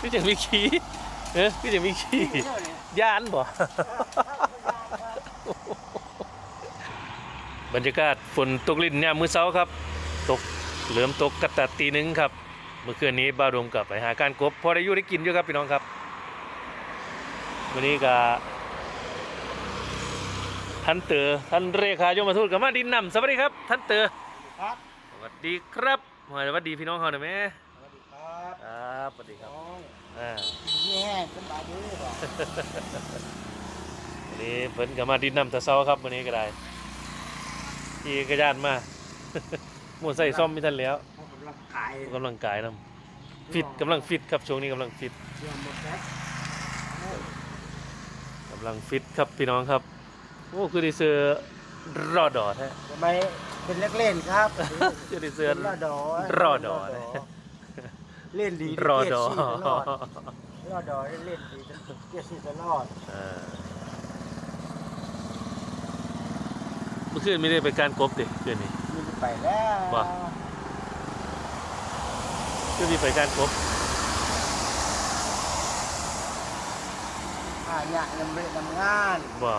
พี่จังมีขี้เออพี่จังมีขี้ย่านบ่บรรยากาศฝนตกลิ่นเนี่ยามมื้อเช้าครับ ตกเหลือมตกกระตัดตีหนึงครับ เมื่อคืนนี้บ้าวดงกลับไปหาการกบพอได้อยู่ได้กินอยู่ครับพี่น้องครับ วันนี้ก็ท่านเตอท่านเรขายมทูตกับมาดินนำสวัสดีครับ ท่านเตอครับสวัสดีครับสวัสดีพี่น้องเขาหน่อยไหมสวัสดี ครับครับสวัสดีครับน้องอ่านี่แห้งสบายดีบ่วันนี้เพิ่นก็มาดินนำแตะเช้าครับวันนี้ก็ได้ขี่กระยานมาหมดใส่ซ่อมไม่ทันแล้วออกกำลังกายออกกำลังกายนํฟิตกำลังฟิตครับช่วงนี้กำลังฟิตเชื่อมหมดแล้วกำลังฟิตครับพี่น้องครับโอ้คือได้เสื้อรอดอแท้ทำไมเป็นเล็กเล่นครับคือได้เสื้อเป็นรอดอรอดอ เล่นดีรอดอเกียรติสี่ตลอดรอดอเล่นดีเกียรติสี่ตลอดอ่าเมื่อคืนไม่ได้ไปการกบดิคืนนี้มีไปแล้วบ่คืนนี้ไปการกบอ่าเนี่ยนำเรียนนำงานบ่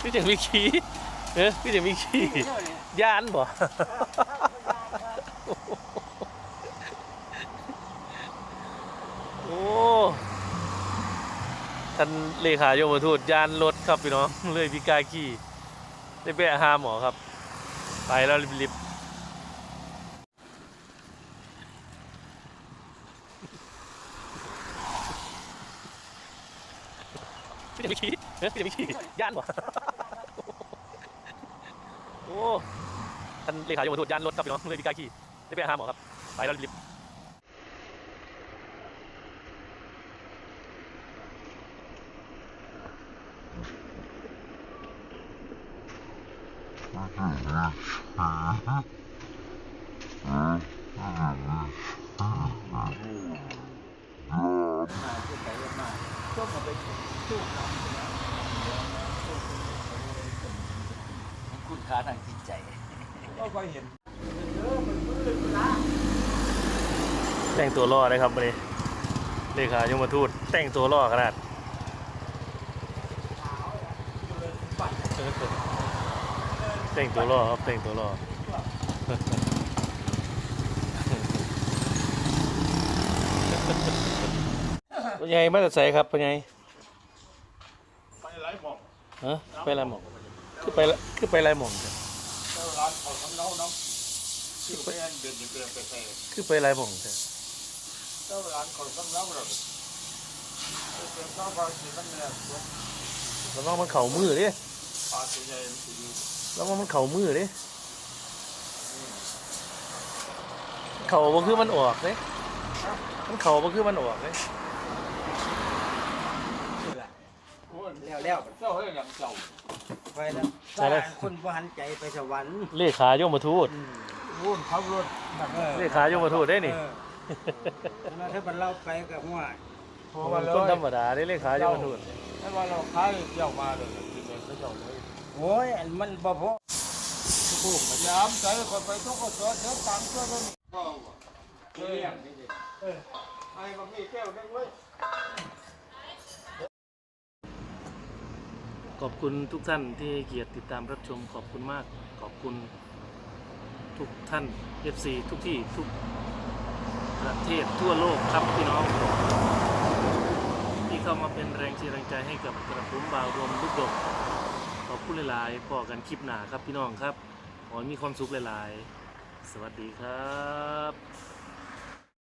พี่เจังมีขี้เออพี่เจังมีขี้ย่านบ่โอ้ท่านเลขาโยมทูตยานรถครับพี่น้องเลยพิกายขี่ได้ไปหาหมอครับ ไปแล้วรีบ ๆพี่จะมีขี่เออพี่จะมีขี่ย่านบ่โอ้ท่านเลขายมทูตย่านรถครับพี่น้องเลยพิกายขี่ได้ไปหาหมอครับไปแล้วรีบๆ คุณค่าทางจิตใจ ก็ไปเห็นแต่งตัวล่อเลยครับวันนี้เลขายมทูตแต่งตัวล่อขนาดแต่งตัวล่อครับแต่งตัวล่อพ่อใหญ่มาแต่ใส่ครับพ่อใหญ่ไปหลายหม่อง ฮะไปไรหม่องคือไปคือไปไรหม่องจ้ะเจ้าร้านเขาทำเนาเนาะชื่อไปอันเดินเดินไปไปคือไปไรหม่องจ้ะเจ้าร้านเขาทำเนาเราเป็นข้าวปลาสีน้ำเนื้อแล้วว่ามันเข่ามือดิปลาตัวใหญ่สีแล้วมันเข่ามือดิเข่าบ่คือมันออกเลยมันเข่าบ่คือมันออกเลย โอ้ย แล้วแล้วเจ้าเฮ้ยอย่างเจ้าไปแล้วสร้างคนบ่หันใจไปสวรรค์เลขายมทูตวุ่นขับรถแบบเออเลขายมทูตได้นี่เออแล้วถ้ามันเล่าไปกับหัวพอมาเลยคนธรรมดาได้เลขายมทูตถ้าว่าเราขายเจ้ามาเลยกินเงินเขาเจ้าเลยโอ้ยอันมันบ่พอพยายามใจคนไปทุกคนเสือเสือตังค์เสือคนก็เออเออไอ้ก็มีแก้วนึงไว้ ก ขอบคุณทุกท่านที่ให้เกียรติติดตามรับชมขอบคุณมาก ขอบคุณทุกท่าน FC ทุกที่ทุกประเทศทั่วโลกครับพี่น้อง ที่เข้ามาเป็นแรงเชียร์แรงใจให้กับกระผมบ่าวรวมลูกดกขอบคุณหลายๆพอกันคลิปหนาครับพี่น้องครับขอให้มีความสุขหลายๆ สวัสดีครับ